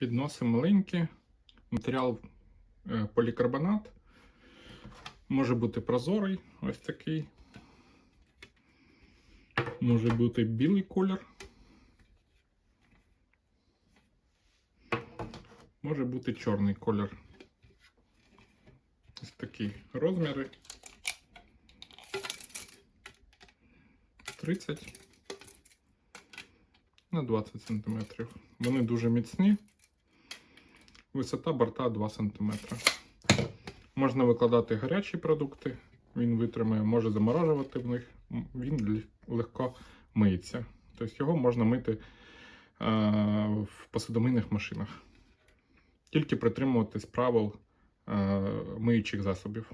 Підноси маленькі, матеріал е, полікарбонат. Може бути прозорий, ось такий. Може бути білий колір. Може бути чорний колір. Ось такі розміри. 30 на 20 см. Вони дуже міцні. Висота борта 2 см. Можна викладати гарячі продукти, він витримає, може заморожувати в них, він легко миється. Тобто його можна мити е, в посудомийних машинах. Тільки притримуватись правил е, миючих засобів.